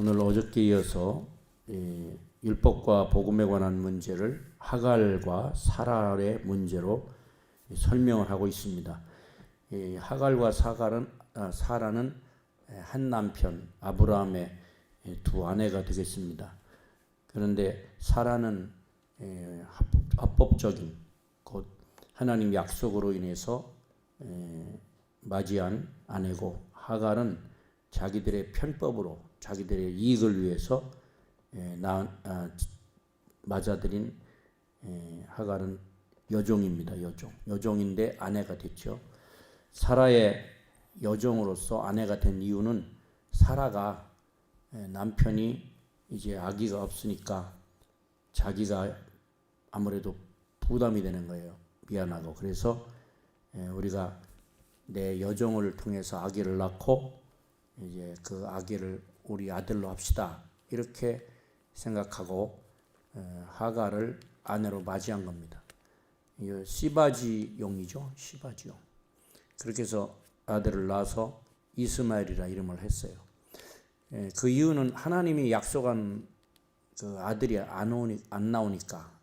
오늘 어저께 이어서 이 율법과 복음에 관한 문제를 하갈과 사랄의 문제로 설명을 하고 있습니다. 이 하갈과 사갈은 아, 사라는 한 남편 아브라함의 두 아내가 되겠습니다. 그런데 사라는 합법적인 곧 하나님 약속으로 인해서 에, 맞이한 아내고 하갈은 자기들의 편법으로 자기들의 이익을 위해서 에, 나, 아, 맞아들인 에, 하갈은 여종입니다. 여종. 여종인데 아내가 됐죠. 사라의 여종으로서 아내가 된 이유는 사라가 에, 남편이 이제 아기가 없으니까 자기가 아무래도 부담이 되는 거예요. 미안하고 그래서 에, 우리가 내 여종을 통해서 아기를 낳고 이제 그 아기를 우리 아들로 합시다 이렇게 생각하고 에, 하가를 아내로 맞이한 겁니다. 이 시바지용이죠, 시바지용. 그렇게 해서 아들을 낳아서 이스마엘이라 이름을 했어요. 에, 그 이유는 하나님이 약속한 그 아들이 안, 오니, 안 나오니까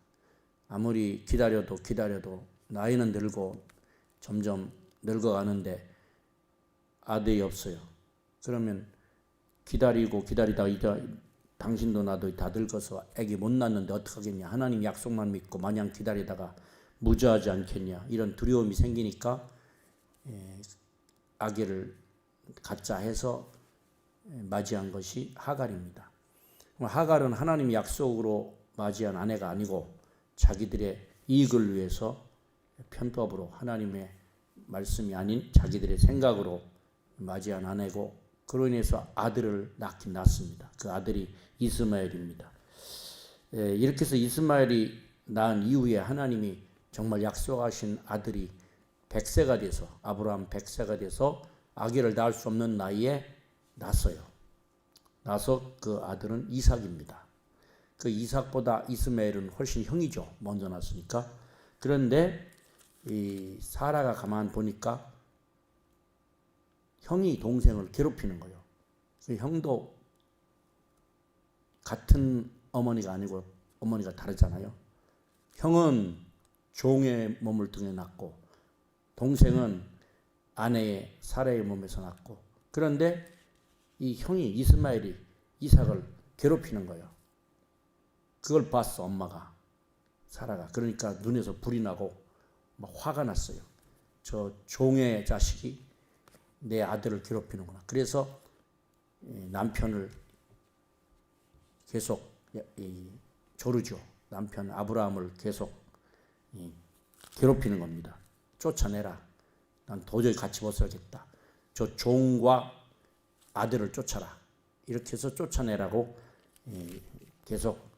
아무리 기다려도 기다려도 나이는 들고 점점 늙어가는데 아들이 없어요. 그러면 기다리고 기다리다가 이제 당신도 나도 다 늙어서 아기 못 낳는데 어떡하겠냐. 하나님 약속만 믿고 마냥 기다리다가 무죄하지 않겠냐. 이런 두려움이 생기니까 예, 아기를 갖자 해서 예, 맞이한 것이 하갈입니다. 하갈은 하나님 약속으로 맞이한 아내가 아니고 자기들의 이익을 위해서 편법으로 하나님의 말씀이 아닌 자기들의 생각으로 맞이한 아내고 그로 인해서 아들을 낳긴 낳습니다. 그 아들이 이스마엘입니다. 예, 이렇게 해서 이스마엘이 낳은 이후에 하나님이 정말 약속하신 아들이 100세가 돼서 아브라함 100세가 돼서 아기를 낳을 수 없는 나이에 낳았어요. 나서 그 아들은 이삭입니다. 그 이삭보다 이스마엘은 훨씬 형이죠. 먼저 났으니까. 그런데 이 사라가 가만 보니까 형이 동생을 괴롭히는 거예요. 그 형도 같은 어머니가 아니고 어머니가 다르잖아요. 형은 종의 몸을 등에 낳고 동생은 아내의 사라의 몸에서 낳고 그런데 이 형이 이스마엘이 이삭을 괴롭히는 거예요. 그걸 봤어 엄마가 사라가 그러니까 눈에서 불이 나고 막 화가 났어요. 저 종의 자식이 내 아들을 괴롭히는구나. 그래서 남편을 계속 조르죠. 남편 아브라함을 계속 괴롭히는 겁니다. 쫓아내라. 난 도저히 같이 못 살겠다. 저 종과 아들을 쫓아라. 이렇게 해서 쫓아내라고 계속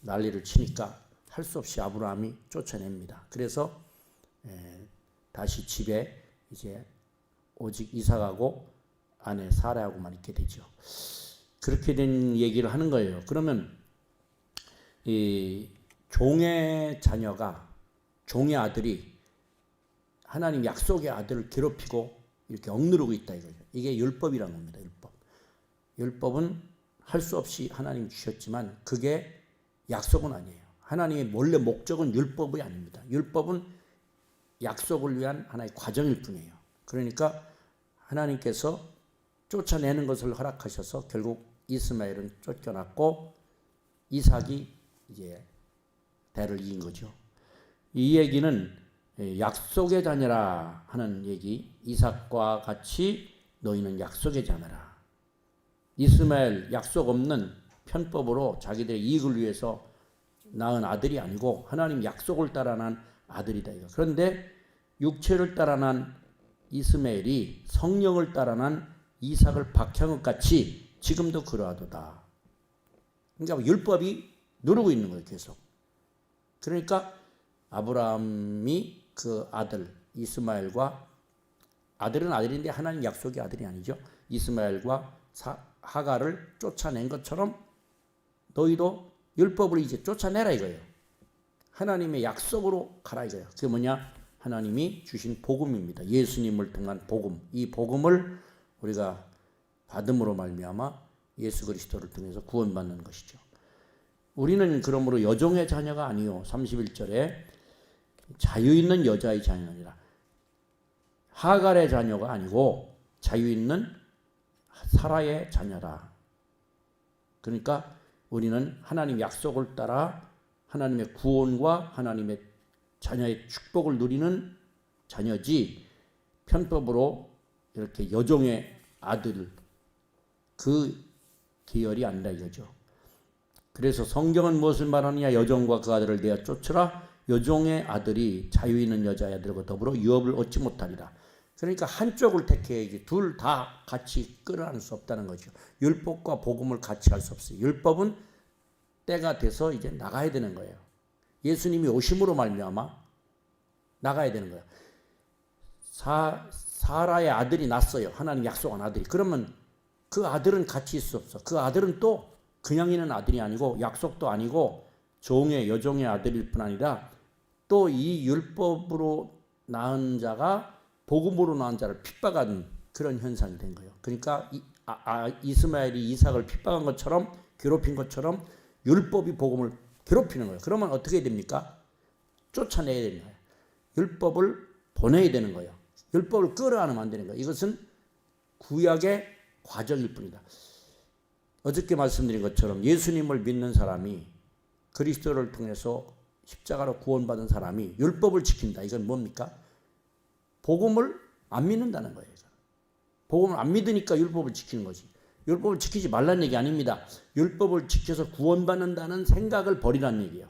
난리를 치니까 할 수 없이 아브라함이 쫓아냅니다. 그래서 다시 집에 이제 오직 이삭하고 아내 사라하고만 있게 되죠. 그렇게 된 얘기를 하는 거예요. 그러면 이 종의 자녀가 종의 아들이 하나님 약속의 아들을 괴롭히고 이렇게 억누르고 있다 이거죠. 이게 율법이란 겁니다. 율법. 율법은 할 수 없이 하나님 주셨지만 그게 약속은 아니에요. 하나님의 원래 목적은 율법이 아닙니다. 율법은 약속을 위한 하나의 과정일 뿐이에요. 그러니까 하나님께서 쫓아내는 것을 허락하셔서 결국 이스마엘은 쫓겨났고 이삭이 이제 대를 이긴 거죠. 이 얘기는 약속의 자녀라 하는 얘기, 이삭과 같이 너희는 약속의 자녀라. 이스마엘 약속 없는 편법으로 자기들의 이익을 위해서 낳은 아들이 아니고 하나님 약속을 따라 난 아들이다 이거. 그런데 육체를 따라 난 이스마엘이 성령을 따라 난 이삭을 박향 것 같이 지금도 그러하도다. 그러니까 율법이 누르고 있는 거예요, 계속. 그러니까 아브라함이 그 아들 이스마엘과 아들은 아들인데 하나님 약속의 아들이 아니죠. 이스마엘과 사, 하가를 쫓아낸 것처럼 너희도 율법을 이제 쫓아내라 이거예요. 하나님의 약속으로 가라 이거예요. 그게 뭐냐? 하나님이 주신 복음입니다. 예수님을 통한 복음. 이 복음을 우리가 받음으로 말미암아 예수 그리스도를 통해서 구원받는 것이죠. 우리는 그러므로 여종의 자녀가 아니요. 31절에 자유 있는 여자의 자녀니라. 하갈의 자녀가 아니고 자유 있는 사라의 자녀라. 그러니까 우리는 하나님 약속을 따라 하나님의 구원과 하나님의 자녀의 축복을 누리는 자녀지 편법으로 이렇게 여종의 아들 그 계열이 아니라 이거죠. 그래서 성경은 무엇을 말하느냐 여종과 그 아들을 내어 쫓으라 여종의 아들이 자유 있는 여자애들과 더불어 유업을 얻지 못하리라. 그러니까 한쪽을 택해야지 둘 다 같이 끌어안을 수 없다는 거죠. 율법과 복음을 같이 할 수 없어요. 율법은 때가 돼서 이제 나가야 되는 거예요. 예수님이 오심으로 말미암아 나가야 되는 거예요. 사, 사라의 아들이 났어요. 하나님 약속한 아들이. 그러면 그 아들은 같이 있을 수 없어. 그 아들은 또 그냥 있는 아들이 아니고 약속도 아니고 종의 여종의 아들일 뿐 아니라 또 이 율법으로 낳은 자가 복음으로 낳은 자를 핍박하는 그런 현상이 된 거예요. 그러니까 이, 아, 아, 이스마엘이 이삭을 핍박한 것처럼 괴롭힌 것처럼 율법이 복음을 괴롭히는 거예요. 그러면 어떻게 됩니까? 쫓아내야 되는 거예요. 율법을 보내야 되는 거예요. 율법을 끌어안으면 안 되는 거예요. 이것은 구약의 과정일 뿐이다. 어저께 말씀드린 것처럼 예수님을 믿는 사람이 그리스도를 통해서 십자가로 구원받은 사람이 율법을 지킨다. 이건 뭡니까? 복음을 안 믿는다는 거예요. 복음을 안 믿으니까 율법을 지키는 거지. 율법을 지키지 말라는 얘기 아닙니다. 율법을 지켜서 구원받는다는 생각을 버리라는 얘기예요.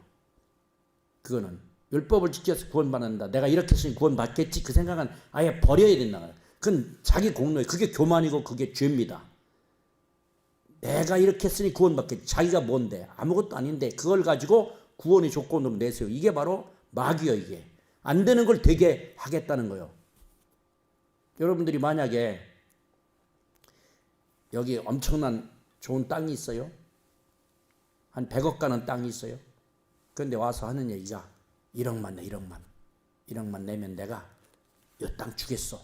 그거는 율법을 지켜서 구원받는다. 내가 이렇게 했으니 구원받겠지. 그 생각은 아예 버려야 된다. 그건 자기 공로예요. 그게 교만이고 그게 죄입니다. 내가 이렇게 했으니 구원받겠지. 자기가 뭔데? 아무것도 아닌데 그걸 가지고 구원의 조건으로 내세요. 이게 바로 마귀요 이게. 안 되는 걸 되게 하겠다는 거예요. 여러분들이 만약에 여기 엄청난 좋은 땅이 있어요. 한 100억 가는 땅이 있어요. 그런데 와서 하는 얘기가 1억만 내, 1억만. 1억만 내면 내가 이 땅 주겠어.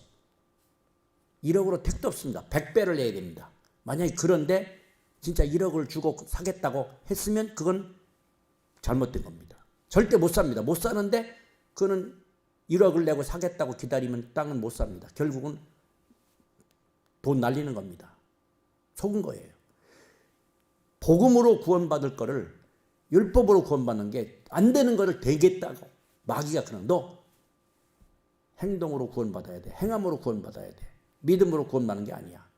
1억으로 택도 없습니다. 100배를 내야 됩니다. 만약에 그런데 진짜 1억을 주고 사겠다고 했으면 그건 잘못된 겁니다. 절대 못 삽니다. 못 사는데 그는 1억을 내고 사겠다고 기다리면 땅은 못 삽니다. 결국은 돈 날리는 겁니다. 속은 거예요. 복음으로 구원받을 거를 율법으로 구원받는 게 안 되는 거를 되겠다고 마귀가 그런 너 행동으로 구원받아야 돼. 행함으로 구원받아야 돼. 믿음으로 구원받는 게 아니야.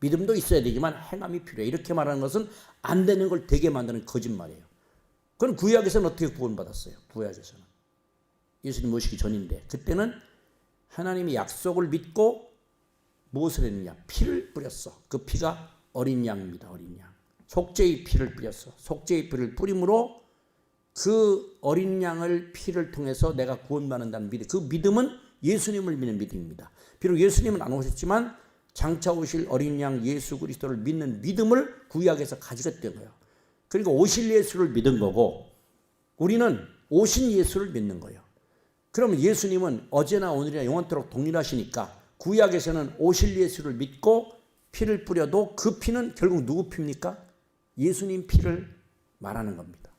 믿음도 있어야 되지만 행함이 필요해. 이렇게 말하는 것은 안 되는 걸 되게 만드는 거짓말이에요. 그건 구약에서는 어떻게 구원받았어요? 구약에서는. 예수님 모시기 전인데 그때는 하나님이 약속을 믿고 무엇을 했느냐? 피를 뿌렸어. 그 피가 어린 양입니다. 어린 양. 속죄의 피를 뿌렸어. 속죄의 피를 뿌림으로 그 어린 양을 피를 통해서 내가 구원받는다는 믿음. 그 믿음은 예수님을 믿는 믿음입니다. 비록 예수님은 안 오셨지만 장차 오실 어린 양 예수 그리스도를 믿는 믿음을 구약에서 가지게 거예요. 그러니까 오실 예수를 믿은 거고 우리는 오신 예수를 믿는 거예요. 그러면 예수님은 어제나 오늘이나 영원토록 동일하시니까 구약에서는 오실 예수를 믿고 피를 뿌려도 그 피는 결국 누구 피입니까? 예수님 피를 말하는 겁니다.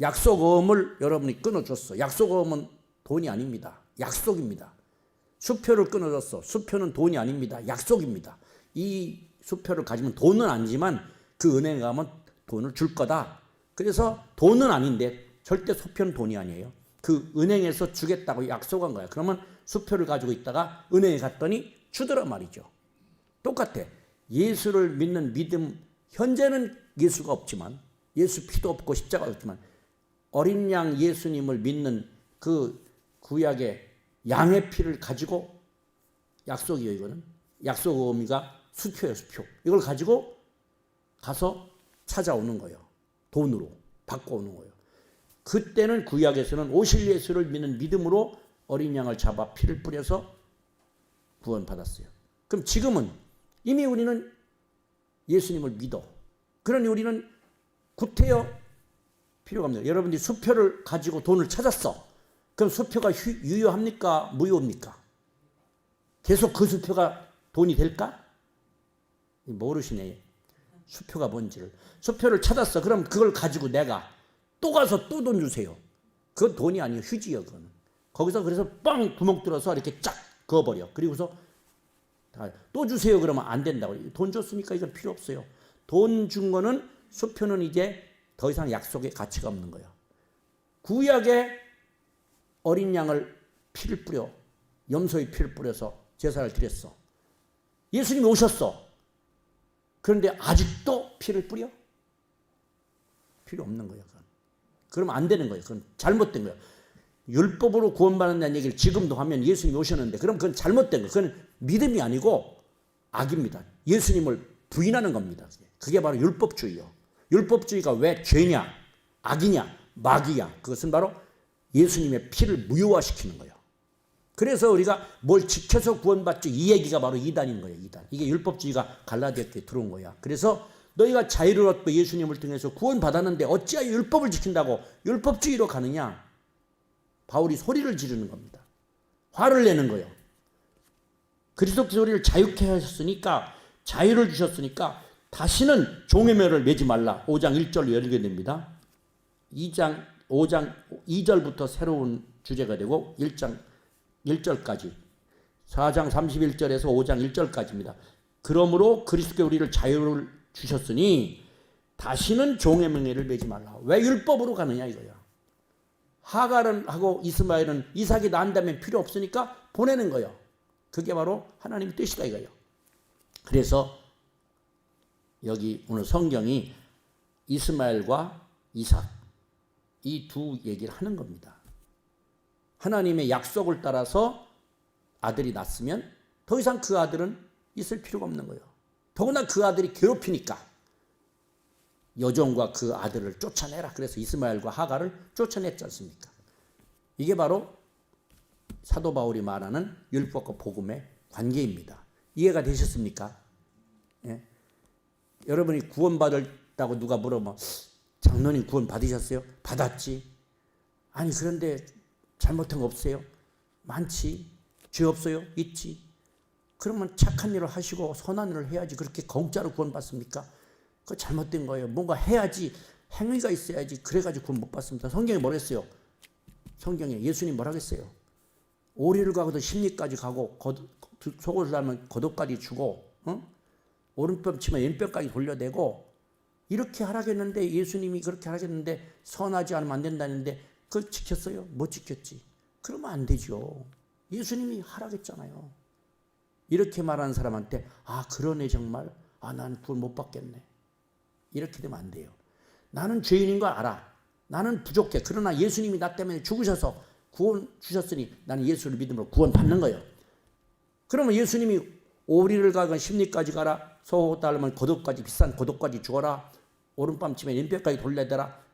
약속음을 여러분이 끊어줬어. 약속음은 돈이 아닙니다. 약속입니다. 수표를 끊어줬어. 수표는 돈이 아닙니다. 약속입니다. 이 수표를 가지면 돈은 아니지만 그 은행 가면 돈을 줄 거다. 그래서 돈은 아닌데 절대 수표는 돈이 아니에요. 그 은행에서 주겠다고 약속한 거야. 그러면 수표를 가지고 있다가 은행에 갔더니 주더라 말이죠. 똑같아. 예수를 믿는 믿음, 현재는 예수가 없지만, 예수 피도 없고 십자가 없지만, 어린 양 예수님을 믿는 그 구약의 양의 피를 가지고 약속이에요, 이거는. 약속 의미가 수표예요, 수표. 이걸 가지고 가서 찾아오는 거예요. 돈으로 바꿔 오는 거예요. 그때는 구약에서는 오실 예수를 믿는 믿음으로 어린 양을 잡아 피를 뿌려서 구원받았어요. 그럼 지금은 이미 우리는 예수님을 믿어. 그러니 우리는 구태여 필요가 없네요. 여러분들이 수표를 가지고 돈을 찾았어. 그럼 수표가 휴, 유효합니까? 무효입니까? 계속 그 수표가 돈이 될까? 모르시네. 수표가 뭔지를. 수표를 찾았어. 그럼 그걸 가지고 내가 또 가서 또 돈 주세요. 그건 돈이 아니에요. 휴지예요. 그거는. 거기서 그래서 빵 구멍 뚫어서 이렇게 쫙 그어버려. 그리고서 다 또 주세요. 그러면 안 된다고. 돈 줬으니까 이건 필요 없어요. 돈 준 거는 수표는 이제 더 이상 약속의 가치가 없는 거예요. 구약에 어린 양을 피를 뿌려 염소의 피를 뿌려서 제사를 드렸어. 예수님이 오셨어. 그런데 아직도 피를 뿌려? 필요 없는 거예요. 그건. 그러면 안 되는 거예요. 그건 잘못된 거예요. 율법으로 구원받는다는 얘기를 지금도 하면 예수님이 오셨는데 그럼 그건 잘못된 거예요. 그건 믿음이 아니고 악입니다. 예수님을 부인하는 겁니다. 그게 바로 율법주의요. 율법주의가 왜 죄냐, 악이냐, 마귀야. 그것은 바로 예수님의 피를 무효화시키는 거예요. 그래서 우리가 뭘 지켜서 구원받지 이 얘기가 바로 이단인 거예요. 이단. 이게 율법주의가 갈라디아 때 들어온 거야. 그래서 너희가 자유를 얻고 예수님을 통해서 구원받았는데 어찌하여 율법을 지킨다고 율법주의로 가느냐? 바울이 소리를 지르는 겁니다. 화를 내는 거예요. 그리스도께서 우리를 자유케 하셨으니까 자유를 주셨으니까 다시는 종의 매를 매지 말라. 5장 1절로 열리게 됩니다. 2장 5장 2절부터 새로운 주제가 되고 1장 1절까지 4장 31절에서 5장 1절까지입니다. 그러므로 그리스도께 우리를 자유를 주셨으니 다시는 종의 명예를 매지 말라. 왜 율법으로 가느냐 이거야. 하갈은 하고 이스마엘은 이삭이 난 다음에 필요 없으니까 보내는 거예요. 그게 바로 하나님의 뜻이다 이거예요. 그래서 여기 오늘 성경이 이스마엘과 이삭 이 두 얘기를 하는 겁니다. 하나님의 약속을 따라서 아들이 낳았으면 더 이상 그 아들은 있을 필요가 없는 거예요. 더구나 그 아들이 괴롭히니까 여종과 그 아들을 쫓아내라. 그래서 이스마엘과 하가를 쫓아냈지 않습니까? 이게 바로 사도 바울이 말하는 율법과 복음의 관계입니다. 이해가 되셨습니까? 예? 여러분이 구원받았다고 누가 물어보면 장로님 구원 받으셨어요? 받았지. 아니 그런데 잘못한 거 없어요? 많지. 죄 없어요? 있지. 그러면 착한 일을 하시고 선한 일을 해야지 그렇게 공짜로 구원받습니까? 그거 잘못된 거예요. 뭔가 해야지 행위가 있어야지 그래가지고 구원 못 받습니다. 성경에 뭐랬어요? 성경에 예수님 뭐라겠어요? 오리를 가고도 십리까지 가고 속옷을 하면 겉옷까지 주고 어? 오른뼈 치면 왼뼈까지 돌려대고 이렇게 하라겠는데 예수님이 그렇게 하라겠는데 선하지 않으면 안 된다는데 그걸 지켰어요? 못 지켰지. 그러면 안 되죠. 예수님이 하라겠잖아요. 이렇게 말하는 사람한테 아 그러네 정말 아 나는 구원 못 받겠네. 이렇게 되면 안 돼요. 나는 죄인인 거 알아. 나는 부족해. 그러나 예수님이 나 때문에 죽으셔서 구원 주셨으니 나는 예수를 믿음으로 구원 받는 거예요. 그러면 예수님이 오리를 가건 십리까지 가라. 소호 달면 고독까지 비싼 고독까지 주어라. 오른밤 치면 왼뼈까지 돌려대라.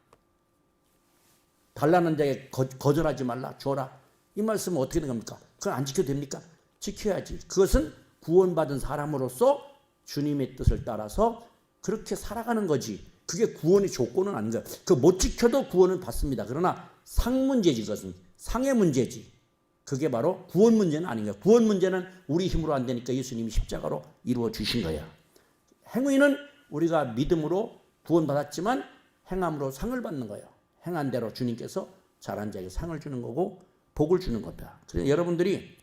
달라는 자에 거, 거절하지 말라. 주어라. 이 말씀은 어떻게 된 겁니까? 그건 안 지켜도 됩니까? 지켜야지. 그것은 구원받은 사람으로서 주님의 뜻을 따라서 그렇게 살아가는 거지. 그게 구원의 조건은 아닌 거야. 그 못 지켜도 구원을 받습니다. 그러나 상 문제지 그것은 상의 문제지. 그게 바로 구원 문제는 아닌 거야. 구원 문제는 우리 힘으로 안 되니까 예수님이 십자가로 이루어 주신 거야. 행위는 우리가 믿음으로 구원받았지만 행함으로 상을 받는 거예요. 행한 대로 주님께서 잘한 자에게 상을 주는 거고 복을 주는 겁니다. 그래서 여러분들이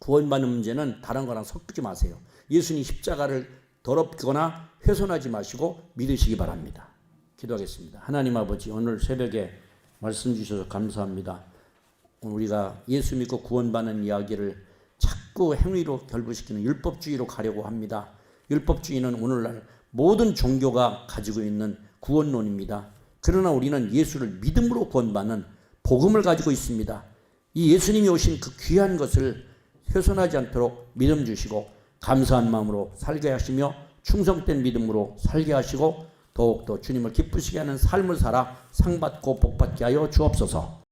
구원받는 문제는 다른 거랑 섞지 마세요. 예수님 십자가를 더럽거나 훼손하지 마시고 믿으시기 바랍니다. 기도하겠습니다. 하나님 아버지 오늘 새벽에 말씀 주셔서 감사합니다. 우리가 예수 믿고 구원받는 이야기를 자꾸 행위로 결부시키는 율법주의로 가려고 합니다. 율법주의는 오늘날 모든 종교가 가지고 있는 구원론입니다. 그러나 우리는 예수를 믿음으로 구원받는 복음을 가지고 있습니다. 이 예수님이 오신 그 귀한 것을 훼손하지 않도록 믿음 주시고 감사한 마음으로 살게 하시며 충성된 믿음으로 살게 하시고 더욱더 주님을 기쁘시게 하는 삶을 살아 상받고 복받게 하여 주옵소서.